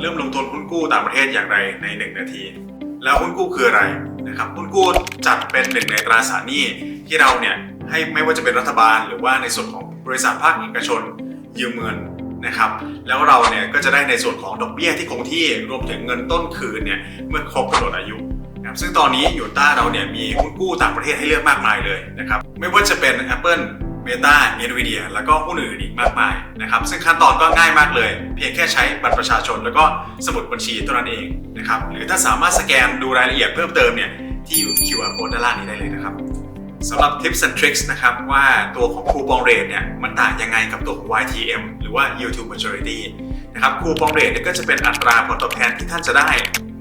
เริ่มลงทุนหุ้นกู้ต่างประเทศอย่างไรใน 1 นาที แล้วหุ้นกู้คืออะไรนะครับหุ้นกู้จัดเป็นหนึ่งในตราสารหนี้ที่เราเนี่ยให้ไม่ว่าจะเป็นรัฐบาล หรือว่าในส่วนของบริษัทภาคเอกชนยืมเงินนะครับแล้วเราเนี่ยก็จะได้ในส่วนของดอกเบี้ยที่คงที่รวมถึงเงินต้นคืนเนี่ยเมื่อครบกำหนดอายุนะครับซึ่งตอนนี้ยูต้าเราเนี่ยมีหุ้นกู้ต่างประเทศให้เลือกมากมายเลยนะครับไม่ว่าจะเป็น Apple Meta Nvidia แล้วก็หุ้นอื่นอีกมากมายนะครับ ซึ่งขั้นตอนก็ง่ายมากเลย เพียงแค่ใช้บัตรประชาชน แล้วก็สมุดบัญชีเท่านั้นเองนะครับ หรือถ้าสามารถสแกนดูรายละเอียดเพิ่มเติมเนี่ยที่ QR code ด้านล่างนี้ได้เลยนะครับสำหรับ Tips and Tricks นะครับ ว่าตัวของคูปองเรทเนี่ยมันต่างยังไงกับตัวของ YTM หรือว่า Yield to Maturity นะครับคูปองเรทเนี่ยก็จะเป็นอัตราผลตอบแทนที่ท่านจะได้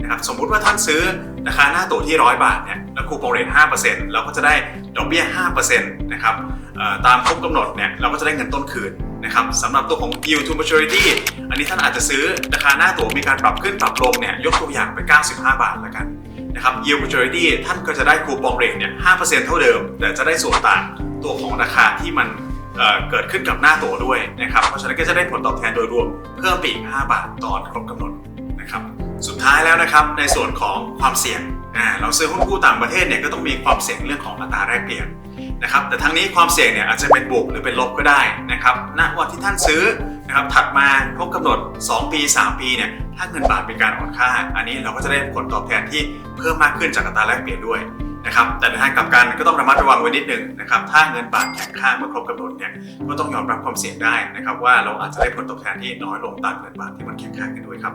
นะครับสมมุติว่าท่านซื้อราคาหน้าตั๋วที่ 100 บาทเนี่ยแล้วคูปองเรท5%เราก็จะได้ดอกเบี้ย5%นะครับตามครบกำหนดเนี่ยเราก็จะได้เงินต้นคืนนะครับสำหรับตัวของ yield to maturity อันนี้ท่านอาจจะซื้อราคาหน้าตั๋วมีการปรับขึ้นปรับลงเนี่ยยกตัวอย่างไป 95 บาทแล้วกันนะครับ yield maturity ท่านก็จะได้คูปองเรทเนี่ย5%เท่าเดิม แต่จะได้ส่วนต่างตัวของราคาที่มันเเกิดขึ้นกับหน้าตั๋วด้วยนะครับ เพราะฉะนั้นก็จะได้ผลตอบแทนโดยรวมเพิ่มไปอีก 5 บาทตอนครบกำหนดนะครับ สุดท้ายแล้วนะครับในส่วนของความเสี่ยงเราซื้อหุ้นกู้ต่างประเทศเนี่ยก็ต้องมีความเสี่ยงเรื่องของอัตราแลกเปลี่ยนนะครับแต่ทั้งนี้ความเสี่ยงเนี่ยอาจจะเป็นบวกหรือเป็นลบก็ได้นะครับณวันที่ท่านซื้อนะครับถัดมาครบกำหนด 2 ปี 3 ปีเนี่ยถ้าเงินบาทมีการอ่อนค่า อันนี้เราก็จะได้ผลตอบแทนที่เพิ่มมากขึ้นจากอัตราแลกเปลี่ยนด้วยนะครับแต่ในทางกลับกันก็ต้องระมัดระวังไว้นิดนึงนะครับถ้าเงินบาทแข็งค่าเมื่อครบกำหนดเนี่ยก็ต้องยอมรับความเสี่ยงได้นะครับว่าเราอาจจะได้ผลตอบแทนที่น้อยลงตามเงินบาทที่มันแข็งค่าขึ้นด้วยครับ